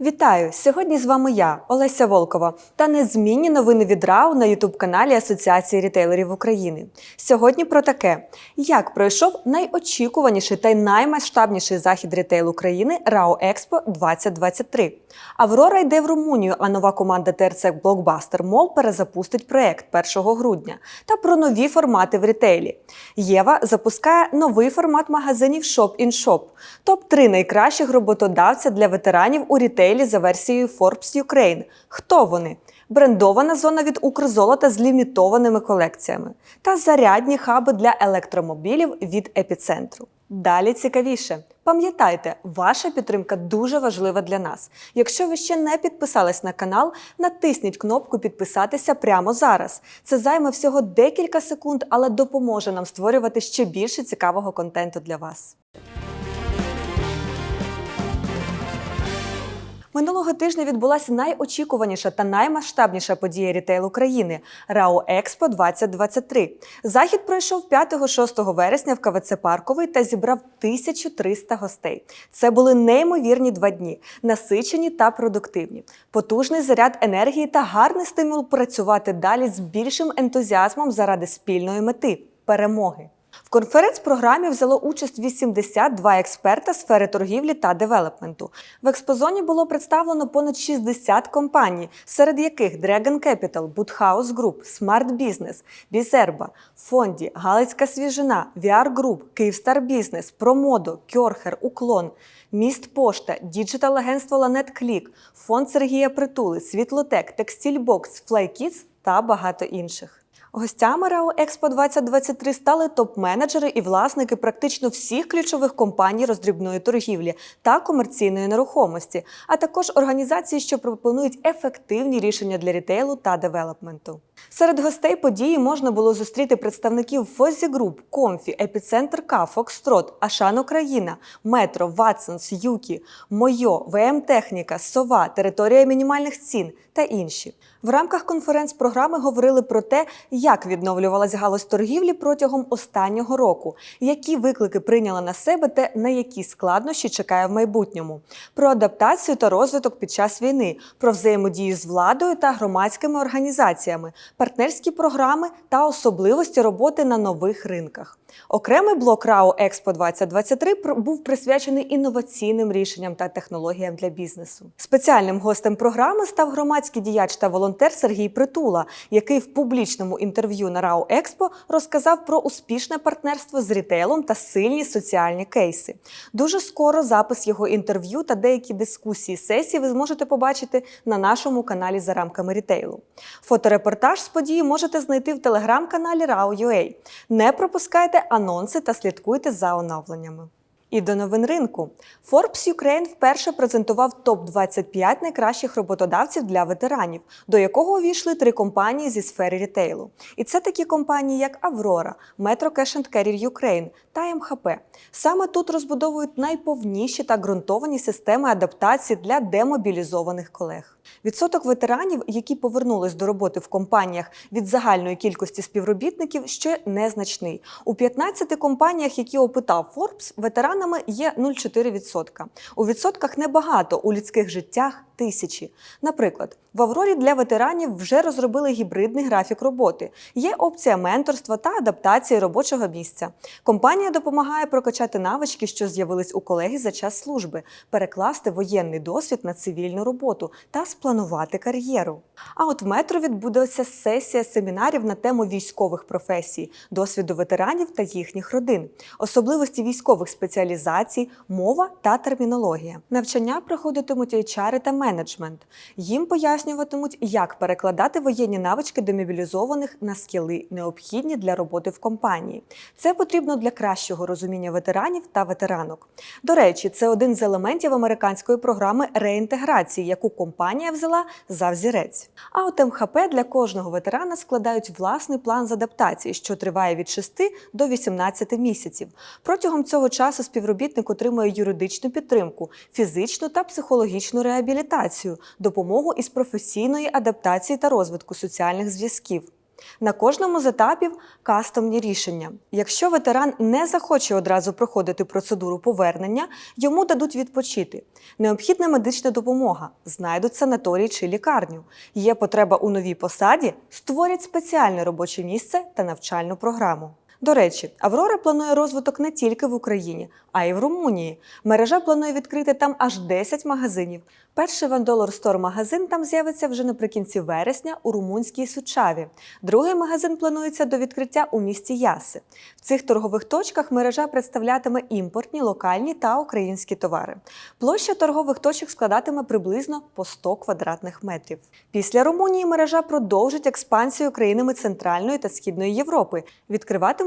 Вітаю! Сьогодні з вами я, Олеся Волкова, та незмінні новини від РАУ на ютуб-каналі Асоціації рітейлерів України. Сьогодні про таке: як пройшов найочікуваніший та наймасштабніший захід рітейл України РАО Експо 2023. Аврора йде в Румунію, а нова команда ТРЦ Блокбастер Мол перезапустить проект 1 грудня та про нові формати в рітейлі. Єва запускає новий формат магазинів Shop in Shop. Топ 3 найкращих роботодавця для ветеранів у рітейлі за версією Forbes Ukraine. Хто вони? Брендована зона від Укрзолота з лімітованими колекціями та зарядні хаби для електромобілів від епіцентру. Далі цікавіше. Пам'ятайте, ваша підтримка дуже важлива для нас. Якщо ви ще не підписались на канал, натисніть кнопку Підписатися прямо зараз. Це займе всього декілька секунд, але допоможе нам створювати ще більше цікавого контенту для вас. Минулого тижня відбулася найочікуваніша та наймасштабніша подія рітейл України РАО Експо 2023. Захід пройшов 5-6 вересня в КВЦ Парковий та зібрав 1300 гостей. Це були неймовірні два дні, насичені та продуктивні, потужний заряд енергії та гарний стимул працювати далі з більшим ентузіазмом заради спільної мети перемоги. В конференц-програмі взяло участь 82 експерта сфери торгівлі та девелопменту. В експозоні було представлено понад 60 компаній, серед яких Dragon Capital, Woodhouse Group, Smart Business, Бізерба, Фонді, Галицька свіжина, VR Group, Київстар Бізнес, Промодо, Кьорхер, Уклон, Міст Пошта, діджитал-агентство Ланет Клік, фонд Сергія Притули, Світлотек, Текстильбокс, Флайкіц та багато інших. Гостями РАО Експо 2023 стали топ-менеджери і власники практично всіх ключових компаній роздрібної торгівлі та комерційної нерухомості, а також організації, що пропонують ефективні рішення для рітейлу та девелопменту. Серед гостей події можна було зустріти представників Фозі Груп, Комфі, Епіцентр К, Фокстрот, Ашан Україна, Метро, Ватсонс, Юкі, Мойо, ВМ Техніка, Сова, Територія мінімальних цін та інші. В рамках конференц-програми говорили про те, як відновлювалась галузь торгівлі протягом останнього року, які виклики прийняла на себе та на які складнощі чекає в майбутньому, про адаптацію та розвиток під час війни, про взаємодію з владою та громадськими організаціями, партнерські програми та особливості роботи на нових ринках. Окремий блок РАО Експо 2023 був присвячений інноваційним рішенням та технологіям для бізнесу. Спеціальним гостем програми став громадський діяч та волонтер Сергій Притула, який в публічному інтерв'ю на РАО Експо розказав про успішне партнерство з рітейлом та сильні соціальні кейси. Дуже скоро запис його інтерв'ю та деякі дискусії сесії ви зможете побачити на нашому каналі за рамками рітейлу. Фоторепортаж з події можете знайти в телеграм-каналі RAO.ua. Не пропускайте анонси та слідкуйте за оновленнями. І до новин ринку. Forbes Ukraine вперше презентував топ-25 найкращих роботодавців для ветеранів, до якого увійшли три компанії зі сфери рітейлу. І це такі компанії, як Аврора, Metro Cash and Carrier Ukraine та МХП. Саме тут розбудовують найповніші та ґрунтовані системи адаптації для демобілізованих колег. Відсоток ветеранів, які повернулись до роботи в компаніях від загальної кількості співробітників, ще незначний. У 15 компаніях, які опитав Forbes, ветеранами є 0,4%. У відсотках небагато, у людських життях тисячі. Наприклад, в Аврорі для ветеранів вже розробили гібридний графік роботи. Є опція менторства та адаптації робочого місця. Компанія допомагає прокачати навички, що з'явились у колеги за час служби, перекласти воєнний досвід на цивільну роботу та спланувати кар'єру. А от в метро відбудеться сесія семінарів на тему військових професій, досвіду ветеранів та їхніх родин, особливості військових спеціалізацій, мова та термінологія. Навчання проходитимуть HR та менеджмент. Їм пояснюватимуть, як перекладати воєнні навички демобілізованих на скіли, необхідні для роботи в компанії. Це потрібно для кращого розуміння ветеранів та ветеранок. До речі, це один з елементів американської програми реінтеграції, яку компанія взяла за взірець. А от МХП для кожного ветерана складають власний план з адаптації, що триває від 6 до 18 місяців. Протягом цього часу співробітник отримує юридичну підтримку, фізичну та психологічну реабілітацію, допомогу із професійної адаптації та розвитку соціальних зв'язків. На кожному з етапів кастомні рішення. Якщо ветеран не захоче одразу проходити процедуру повернення, йому дадуть відпочити. Необхідна медична допомога, знайдуть санаторій чи лікарню. Є потреба у новій посаді, створять спеціальне робоче місце та навчальну програму. До речі, Аврора планує розвиток не тільки в Україні, а й в Румунії. Мережа планує відкрити там аж 10 магазинів. Перший One Store магазин там з'явиться вже наприкінці вересня у румунській Сучаві. Другий магазин планується до відкриття у місті Яси. В цих торгових точках мережа представлятиме імпортні, локальні та українські товари. Площа торгових точок складатиме приблизно по 100 квадратних метрів. Після Румунії мережа продовжить експансію країнами Центральної та Східної Європи.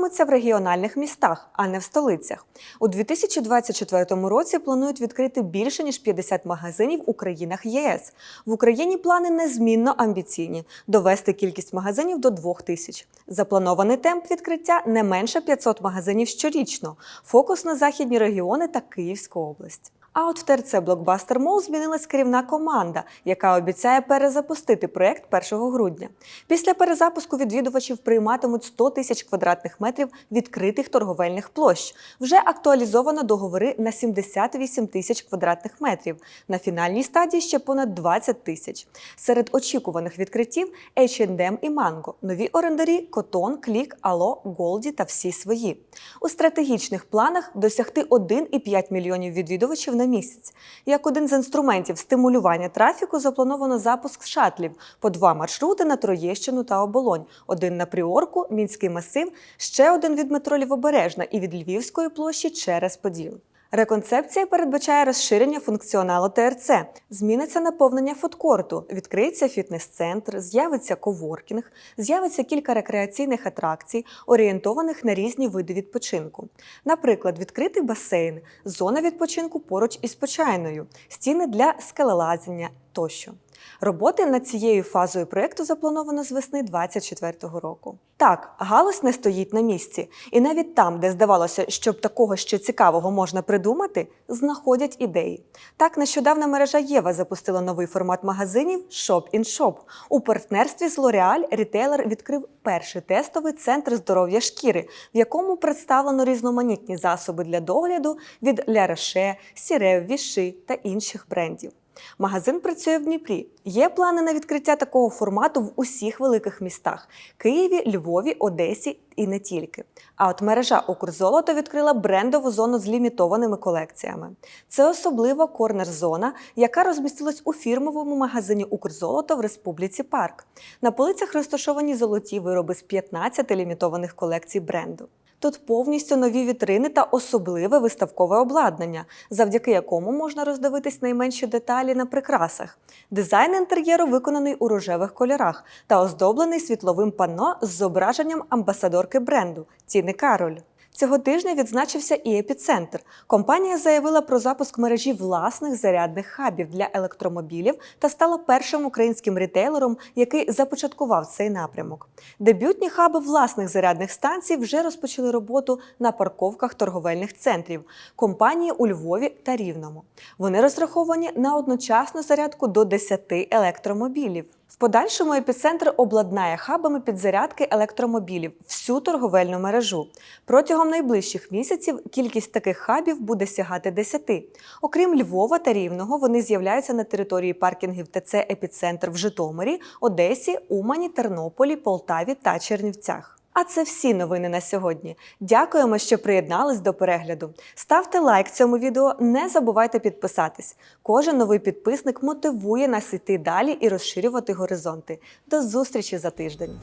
Відкриватимуться в регіональних містах, а не в столицях. У 2024 році планують відкрити більше ніж 50 магазинів у країнах ЄС. В Україні плани незмінно амбіційні довести кількість магазинів до 2 тисяч. Запланований темп відкриття не менше 500 магазинів щорічно. Фокус на західні регіони та Київську область. А от в ТРЦ Блокбастер Мол змінилась керівна команда, яка обіцяє перезапустити проєкт 1 грудня. Після перезапуску відвідувачів прийматимуть 100 тисяч квадратних метрів відкритих торговельних площ. Вже актуалізовано договори на 78 тисяч квадратних метрів. На фінальній стадії ще понад 20 тисяч. Серед очікуваних відкриттів H&M і Mango, нові орендарі Котон, Клік, Ало, Голді та всі свої. У стратегічних планах досягти 1,5 мільйонів відвідувачів на місяць. Як один з інструментів стимулювання трафіку заплановано запуск шатлів по два маршрути на Троєщину та Оболонь, один на Пріорку, Мінський масив, ще один від метро Лівобережна і від Львівської площі через Поділ. Реконцепція передбачає розширення функціоналу ТРЦ, зміниться наповнення фудкорту, відкриється фітнес-центр, з'явиться коворкінг, з'явиться кілька рекреаційних атракцій, орієнтованих на різні види відпочинку. Наприклад, відкритий басейн, зона відпочинку поруч із почайною, стіни для скелелазіння тощо. Роботи над цією фазою проєкту заплановано з весни 2024 року. Так, галузь не стоїть на місці, і навіть там, де здавалося, щоб такого ще цікавого можна придумати, знаходять ідеї. Так, нещодавно мережа Єва запустила новий формат магазинів Shop in Shop. У партнерстві з L'Oreal рітейлер відкрив перший тестовий центр здоров'я шкіри, в якому представлено різноманітні засоби для догляду від Ля Роше, Сірев, Віши та інших брендів. Магазин працює в Дніпрі. Є плани на відкриття такого формату в усіх великих містах Києві, Львові, Одесі і не тільки. А от мережа Укрзолото відкрила брендову зону з лімітованими колекціями. Це особлива корнер-зона, яка розмістилась у фірмовому магазині Укрзолото в Республіці Парк. На полицях розташовані золоті вироби з 15 лімітованих колекцій бренду. Тут повністю нові вітрини та особливе виставкове обладнання, завдяки якому можна роздивитись найменші деталі на прикрасах. Дизайн інтер'єру виконаний у рожевих кольорах та оздоблений світловим панно з зображенням амбасадорки бренду Тіни Кароль. Цього тижня відзначився і епіцентр. Компанія заявила про запуск мережі власних зарядних хабів для електромобілів та стала першим українським рітейлером, який започаткував цей напрямок. Дебютні хаби власних зарядних станцій вже розпочали роботу на парковках торговельних центрів компанії у Львові та Рівному. Вони розраховані на одночасну зарядку до 10 електромобілів. В подальшому епіцентр обладнає хабами підзарядки електромобілів всю торговельну мережу. Протягом найближчих місяців кількість таких хабів буде сягати 10. Окрім Львова та Рівного, вони з'являються на території паркінгів ТЦ Епіцентр в Житомирі, Одесі, Умані, Тернополі, Полтаві та Чернівцях. А це всі новини на сьогодні. Дякуємо, що приєднались до перегляду. Ставте лайк цьому відео, не забувайте підписатись. Кожен новий підписник мотивує нас йти далі і розширювати горизонти. До зустрічі за тиждень.